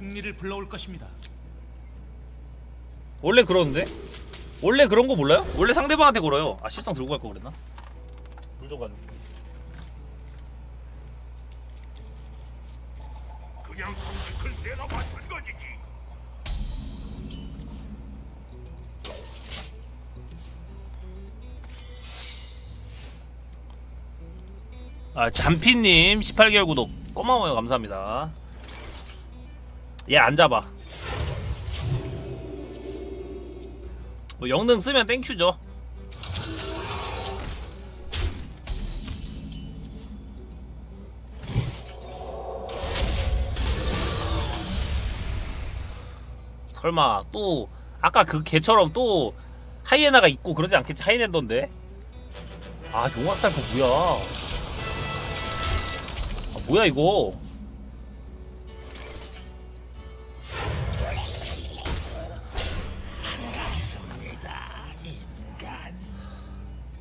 승리를 불러올 것입니다. 원래 그러는데? 원래 그런 거 몰라요? 원래 상대방한테 걸어요. 아 실성 들고 갈 거 그랬나? 물좀 가는. 그냥 큰 내나 마찬가지지. 아 잠피님 18개월 구독 고마워요 감사합니다. 얘 안 잡아. 뭐 영능 쓰면 땡큐죠. 설마 또 아까 그 개처럼 또 하이에나가 있고 그러지 않겠지 하이엔던데 아 용악살 거 뭐야 아, 뭐야 이거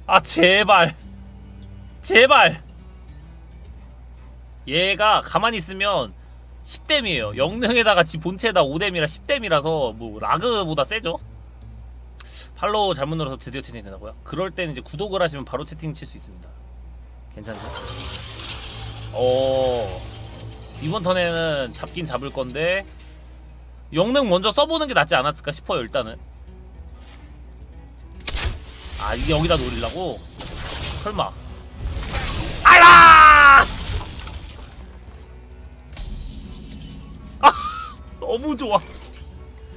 아 제발. 제발. 얘가 가만히 있으면 10댐이에요. 영능에다가 지 본체에다 5댐이라 10댐이라서 뭐 라그보다 세죠? 팔로우 잘못 눌러서 드디어 채팅이 되나고요? 그럴 때는 이제 구독을 하시면 바로 채팅 칠 수 있습니다. 괜찮죠? 어. 이번 턴에는 잡긴 잡을 건데 영능 먼저 써보는 게 낫지 않았을까 싶어요 일단은 아 이게 여기다 노리려고? 설마 알아! 아 너무 좋아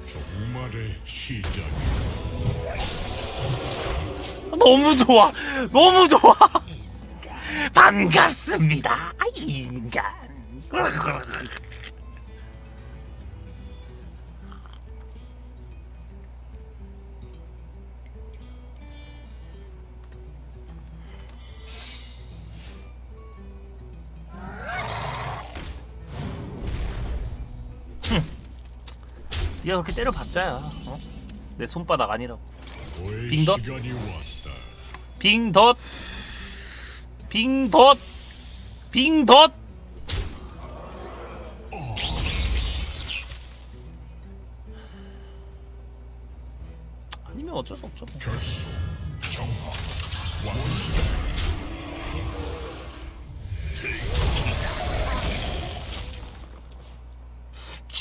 정말의 시작. 너무 좋아 너무 좋아 반갑습니다 인간 네가 그렇게 때려봤자야 어? 내 손바닥 아니라고. 빙덧? 빙덧. 빙덧. 빙덧. 아니면 어쩔 수 없죠. 결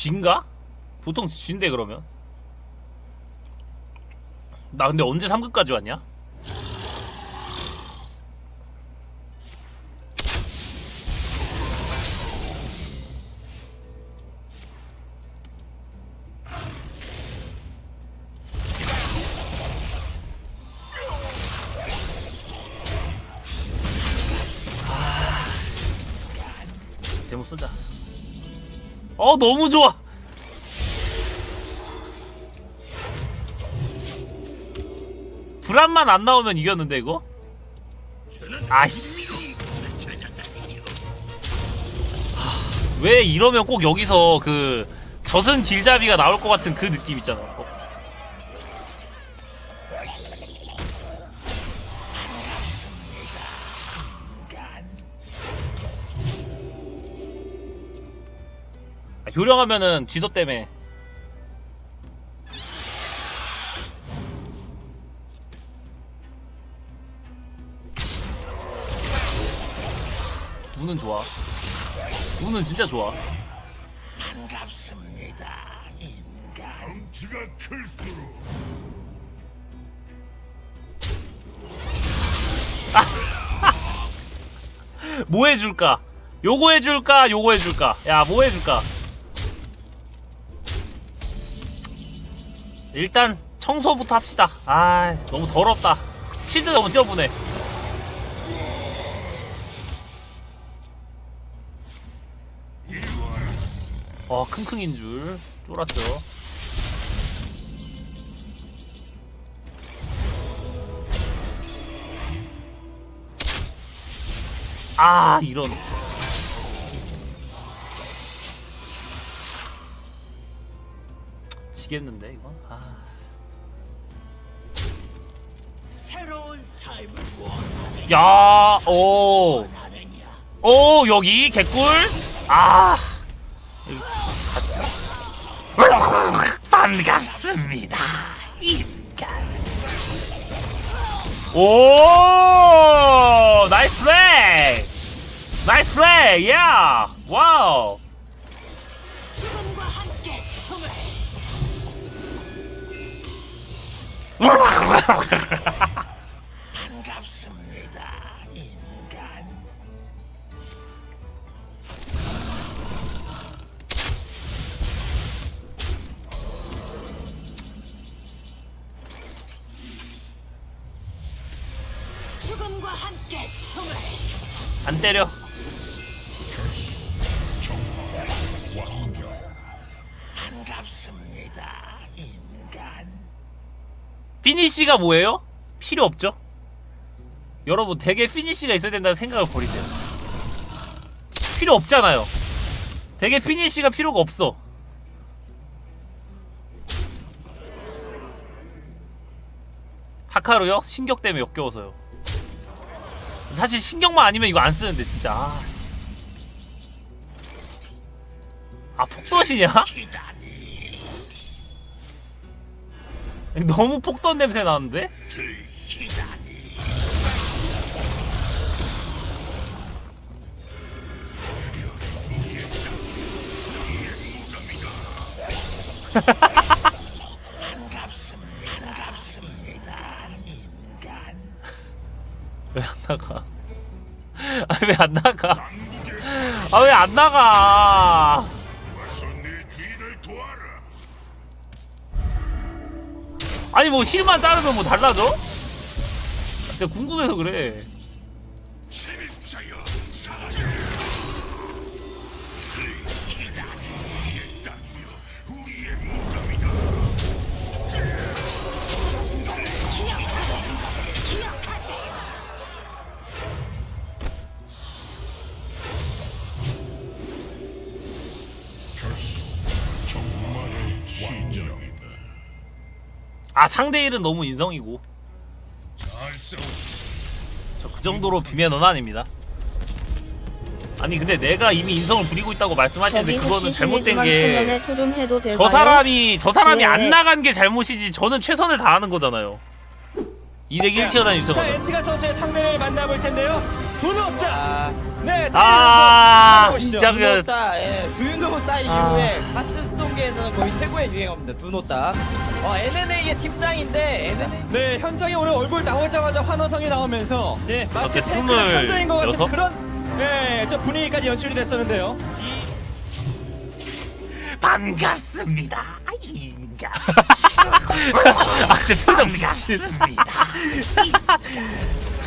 쥐인가? 보통 쥐인데 그러면 나 근데 언제 3급까지 왔냐? 데모 쓰자. 어 너무 좋아. 불안만 안 나오면 이겼는데 이거? 아이씨. 하, 왜 이러면 꼭 여기서 그 젖은 길잡이가 나올 것 같은 그 느낌 있잖아. 어? 아, 요령하면은 지도 때문에 눈은 좋아. 눈은 진짜 좋아. 덩치가 클수록 뭐 해줄까? 요거 해줄까? 요거 해줄까? 야, 뭐 해줄까? 일단 청소부터 합시다. 아, 너무 더럽다. 실드 너무 찌어보네. 어, 킁킁인 줄 쫄았죠. 아, 이런. 지겠는데 이거? 아. 야, 오, 오 여기 개꿀. 아. 반갑습니다. 인간. 오, 나이스 플레이. 나이스 플레이. 야. 와우. 반갑습니다 인간. 죽음과 함께 총을. 안 때려. 반갑습니다 피니쉬가 뭐예요? 필요 없죠. 여러분 되게 피니쉬가 있어야 된다는 생각을 버리세요. 필요 없잖아요. 되게 피니쉬가 필요가 없어. 하카루요? 신격 때문에 역겨워서요. 사실 신경만 아니면 이거 안 쓰는데 진짜. 아, 씨. 아? 기 너무 폭던 냄새 나는데? 왜 안 나가? 아 왜 안 나가? 아 왜 안 나가? 아니 뭐 힐만 자르면 뭐 달라져? 아, 진짜 궁금해서 그래. 아 상대 힐은 너무 인성이고. 저 그 정도로 비매너는 아닙니다. 아니 근데 내가 이미 인성을 부리고 있다고 말씀하시는데 그거는 잘못된 실례지만 게 초면에 투룸해도 될까요? 저 사람이 저 사람이 네. 안 나간 게 잘못이지 저는 최선을 다하는 거잖아요. 2대1 튀어다니 자, 있어가지고 엔티가 선수의 상대를 만나볼 텐데요. 두노다. 네, 아, 보시죠. 진짜 그 예, 두유노 스타일 아. 이후에 하스 스톤계에서는 거의 최고의 유행어입니다. 두노따. 어, NNA의 팀장인데 NNA 네, 현장에 오늘 얼굴 나오자마자 환호성이 나오면서 네, 마치 스물 현장인 것 같은 여섯? 그런 네, 저 분위기까지 연출이 됐었는데요. 반갑습니다. 인간. 아, 진짜 표정 미쳤습니다.